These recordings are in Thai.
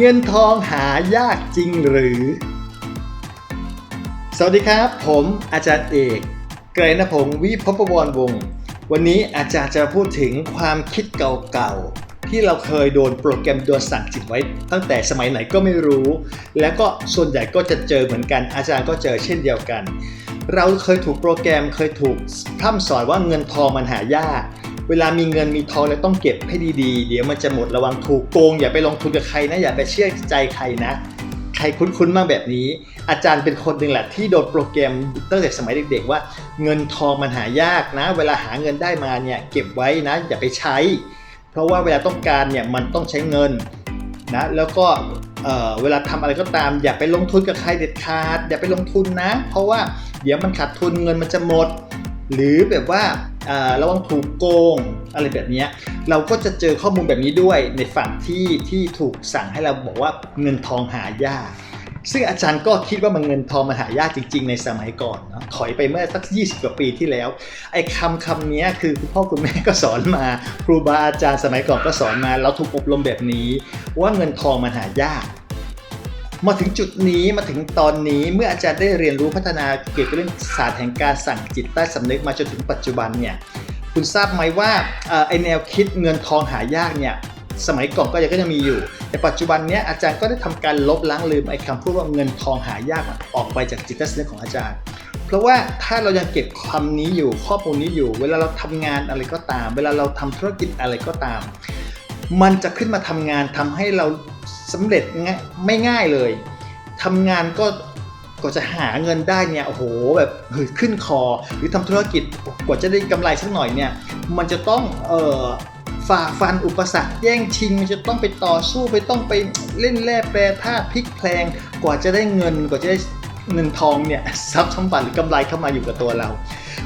เงินทองหายากจริงหรือ สวัสดีครับ ผมอาจารย์เอก ไกรณพงศ์วิภพวรวงศ์วันนี้อาจารย์จะพูดถึงความคิดเก่าๆ ที่เราเคยโดนโปรแกรมโดนสั่งจิตไว้ ตั้งแต่สมัยไหนก็ไม่รู้ แล้วก็ส่วนใหญ่ก็จะเจอเหมือนกัน อาจารย์ก็เจอเช่นเดียวกัน เราเคยถูกโปรแกรมเคยถูกพร่ำสอนว่าเงินทองมันหายาก เวลามีเงินมีทองแล้วต้องเก็บให้ดีๆ เดี๋ยวมันจะหมดระวังถูกโกง อย่าไปลงทุนกับใครนะ อย่าไปเชื่อใจใครนะ ใครคุ้นๆมากแบบนี้ อาจารย์เป็นคนหนึ่งแหละที่โดนโปรแกรมตั้งแต่สมัยเด็กๆว่า เงินทองมันหายากนะ เวลาหาเงินได้มาเนี่ยเก็บไว้นะ อย่าไปใช้ เพราะว่าเวลาต้องการเนี่ยมันต้องใช้เงินนะแล้วก็เเวลาทำอะไรก็ตาม อย่าไปลงทุนกับใครเด็ดขาดอย่าไปลงทุนนะ เพราะว่าเดี๋ยวมันขาดทุนเงินมันจะหมด หรือแบบว่า ระวังถูกโกงอะไรแบบนี้ เราก็จะเจอข้อมูลแบบนี้ด้วยในฝั่งที่ที่ถูกสั่งให้เราบอกว่าเงินทองหายาก ซึ่งอาจารย์ก็คิดว่ามันเงินทองมันหายากจริง ๆ ในสมัยก่อนเนาะถอยไปเมื่อสัก 20 กว่าปีที่แล้ว ไอ้คำคำนี้คือคุณพ่อคุณแม่ก็สอนมา ครูบาอาจารย์สมัยก่อนก็สอนมา เราถูกอบรมแบบนี้ ว่าเงินทองมันหายาก มาถึงจุดนี้มาถึงตอนนี้เมื่ออาจารย์ได้เรียนรู้พัฒนาเกี่ยวกับเรื่องศาสตร์แห่งการสั่งจิตใต้สำนึกมาจนถึงปัจจุบันเนี่ยคุณทราบไหมว่าไอแนวคิดเงินทองหายากเนี่ยสมัยก่อนก็ยังก็ยังมีอยู่ แต่ปัจจุบันเนี้ยอาจารย์ก็ได้ทำการลบล้างลืมไอ้คำพูดว่าเงินทองหายากออกไปจากจิตใต้สำนึกของอาจารย์ เพราะว่าถ้าเรายังเก็บคำนี้อยู่ข้อมูลนี้อยู่ เวลาเราทำงานอะไรก็ตาม เวลาเราทำธุรกิจอะไรก็ตาม มันจะขึ้นมาทำงานทำให้เรา สำเร็จง่ไม่ง่ายเลยทำงานก็กว่าจะหาเงินได้เนี่ยโอ้โหแบบเฮ้ยขึ้นคอ หรือทำธุรกิจกว่าจะได้กำไรสักหน่อยเนี่ยมันจะต้องเอ่อฝ่าฟันอุปสรรคแย่งชิงมันจะต้องไปต่อสู้ไปต้องไปเล่นแร่แปรธาตุพลิกแพลงกว่าจะได้เงินกว่าจะได้เงินทองเนี่ยทรัพย์สมบัติหรือกำไรเข้ามาอยู่กับตัวเรา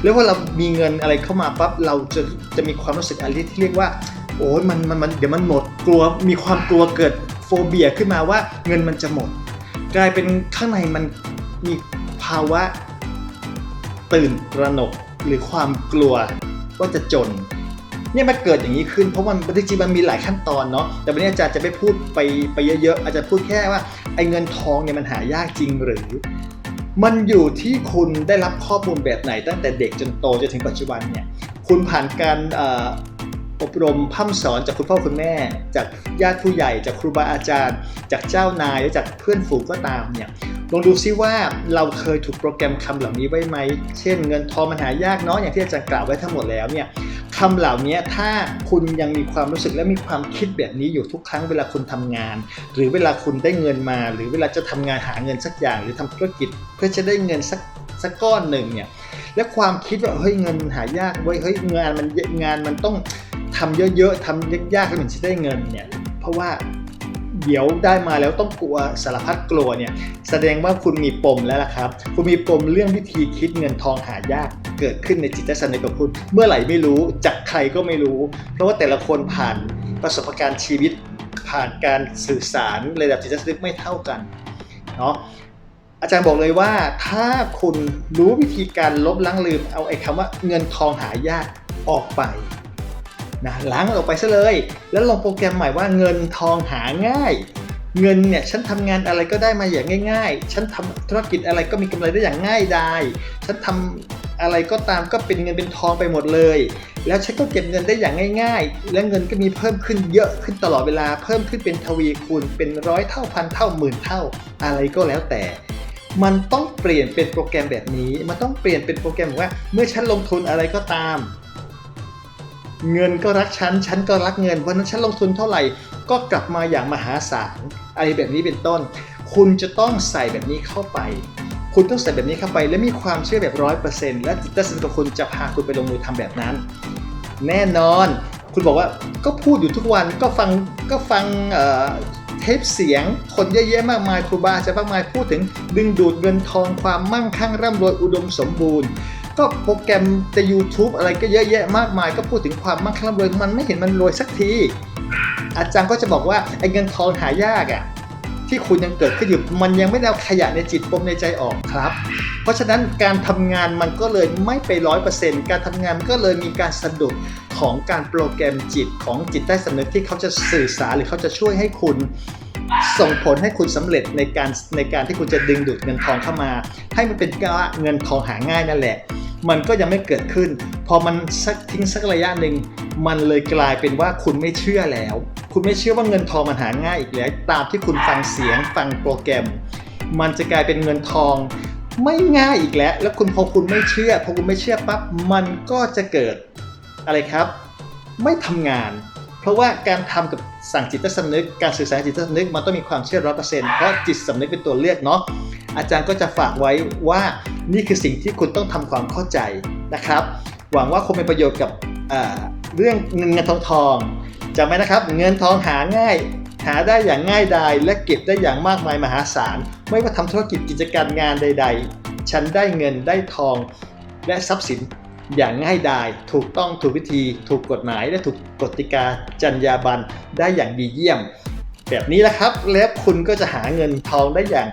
แล้วพอเรามีเงินอะไรเข้ามาปั๊บเราจะจะมีความรู้สึกอะไรที่เรียกว่า โอ้ยมันมันมันเดี๋ยวมันหมดกลัวมีความกลัวเกิด เบียขึ้นมาว่าเงินมันจะหมด กลายเป็นข้างในมันมีภาวะตื่นตระหนกหรือความกลัวว่าจะจนเนี่ยมันเกิดอย่างนี้ขึ้นเพราะมันจริงๆมันมีหลายขั้นตอนเนาะแต่วันนี้อาจารย์จะไม่พูดไปไปเยอะๆอาจจะพูดแค่ว่าไอ้เงินทองเนี่ยมันหายากจริงหรือ มันอยู่ที่คุณได้รับข้อมูลแบบไหนตั้งแต่เด็กจนโตจนถึงปัจจุบันเนี่ยคุณผ่านการ อบรมพร่ำสอนจากคุณพ่อคุณแม่ จากญาติผู้ใหญ่จากครูบาอาจารย์ จากเจ้านายหรือจากเพื่อนฝูงก็ตามเนี่ยลองดูซิว่าเราเคยถูกโปรแกรมคำเหล่านี้ไว้ไหม เช่นเงินทองมันหายากเนาะอย่างที่อาจารย์กล่าวไว้ทั้งหมดแล้วเนี่ยคำเหล่านี้ถ้าคุณยังมีความรู้สึกและมีความคิดแบบนี้อยู่ทุกครั้งเวลาคุณทำงาน หรือเวลาคุณได้เงินมา หรือเวลาจะทำงานหาเงินสักอย่าง หรือทำธุรกิจเพื่อจะได้เงินสักสักก้อนหนึ่งเนี่ยและความคิดว่าเฮ้ยเงินหายากเว้ยเฮ้ยงานมันเงานมันต้อง ทำเยอะๆทำยากๆแล้วถึงจะได้เงินเนี่ยเพราะว่าเดี๋ยวได้มาแล้วต้องกลัวสารพัดกลัวเนี่ยแสดงว่าคุณมีปมแล้วล่ะครับ คุณมีปมเรื่องวิธีคิดเงินทองหายากเกิดขึ้นในจิตใต้สำนึกของคุณ เมื่อไหร่ไม่รู้จากใครก็ไม่รู้ เพราะว่าแต่ละคนผ่านประสบการณ์ชีวิต ผ่านการสื่อสารระดับจิตใต้สำนึกไม่เท่ากันเนาะอาจารย์บอกเลยว่าถ้าคุณรู้วิธีการลบล้างลืมเอาไอ้คำว่าเงินทองหายากออกไป นะล้างมันออกไปซะเลย แล้วลงโปรแกรมใหม่ว่าเงินทองหาง่าย เงินเนี่ยฉันทำงานอะไรก็ได้มาอย่างง่าย ๆ ฉันทำธุรกิจอะไรก็มีกำไรได้อย่างง่ายดายฉันทำอะไรก็ตามก็เป็นเงินเป็นทองไปหมดเลย แล้วฉันก็เก็บเงินได้อย่างง่าย ๆ และเงินก็มีเพิ่มขึ้นเยอะขึ้นตลอดเวลาเพิ่มขึ้นเป็นทวีคูณเป็นร้อยเท่าพันเท่าหมื่นเท่าอะไรก็แล้วแต่ มันต้องเปลี่ยนเป็นโปรแกรมแบบนี้ มันต้องเปลี่ยนเป็นโปรแกรมว่า เมื่อฉันลงทุนอะไรก็ตาม เงินก็รักฉัน ฉันก็รักเงิน วันนั้นฉันลงทุนเท่าไหร่ ก็กลับมาอย่างมหาศาล อะไรแบบนี้เป็นต้น คุณจะต้องใส่แบบนี้เข้าไป คุณต้องใส่แบบนี้เข้าไป และมีความเชื่อแบบร้อยเปอร์เซ็นต์และจิตใต้สำนึกของคุณจะพาคุณไปลงมือทำแบบนั้น แน่นอน คุณบอกว่าก็พูดอยู่ทุกวัน ก็ฟัง ก็ฟังเอ่อเทปเสียง คนเยอะแยะมากมาย ครูบาอาจารย์มากมาย พูดถึงดึงดูดเงินทอง ความมั่งคั่งร่ำรวย อุดมสมบูรณ์ ก็โปรแกรมใน YouTube อะไรก็เยอะแยะมากมาย ก็พูดถึงความมั่งคั่งร่ำรวยมันไม่เห็นมันรวยสักที อาจารย์ก็จะบอกว่าไอ้เงินทองหายากอะ่ะที่คุณยังเกิดขึ้นอยู่มันยังไม่ได้เอาขยะในจิตปมในใจออกครับ เพราะฉะนั้นการทำงานมันก็เลยไม่ไปร้อยเปอร์เซ็นต์การทำงานมันก็เลยมีการสะดุดของการโปรแกรมจิตของจิตใต้สำนึกที่เขาจะสื่อสารหรือเขาจะช่วยให้คุณ ส่งผลให้คุณสำเร็จในการในการที่คุณจะดึงดูดเงินทองเข้ามา ให้มันเป็นว่าเงินทองหาง่ายนั่นแหละ มันก็ยังไม่เกิดขึ้น พอมันสักทิ้งสักระยะหนึ่งมันเลยกลายเป็นว่าคุณไม่เชื่อแล้ว คุณไม่เชื่อว่าเงินทองมันหาง่ายอีกแล้ว ตามที่คุณฟังเสียงฟังโปรแกรม มันจะกลายเป็นเงินทองไม่ง่ายอีกแล้ว แล้วคุณพอคุณไม่เชื่อพอคุณไม่เชื่อปั๊บมันก็จะเกิดอะไรครับ ไม่ทำงาน เพราะว่าการทำกับสั่งจิตสำนึก การสื่อสารจิตสำนึกมันต้องมีความเชื่อร้อเปอร์เซ็นต์เพราะจิตสำนึกเป็นตัวเลือกเนาะอาจารย์ก็จะฝากไว้ว่านี่คือสิ่งที่คุณต้องทำความเข้าใจนะครับ หวังว่าคงเป็นประโยชน์กับเรื่องเงินเงินทองทองจำไว้นะครับ เงินทองหาง่าย หาได้อย่างง่ายดายและเก็บได้อย่างมากมายมหาศาล ไม่ว่าทำธุรกิจกิจการงานใด ๆ ฉันได้เงินได้ทองและทรัพย์สิน อย่างง่ายดาย ถูกต้องถูกวิธี ถูกกฎหมายและถูกกติกาจรรยาบรรณได้อย่างดีเยี่ยม แบบนี้นะครับ แล้วคุณก็จะหาเงินทองได้อย่าง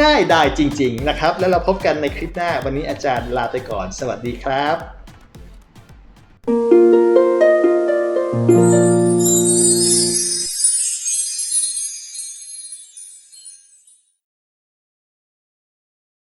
ง่ายดายจริง ๆ นะครับ แล้วเราพบกันในคลิปหน้าวันนี้อาจารย์ลาไปก่อน สวัสดีครับ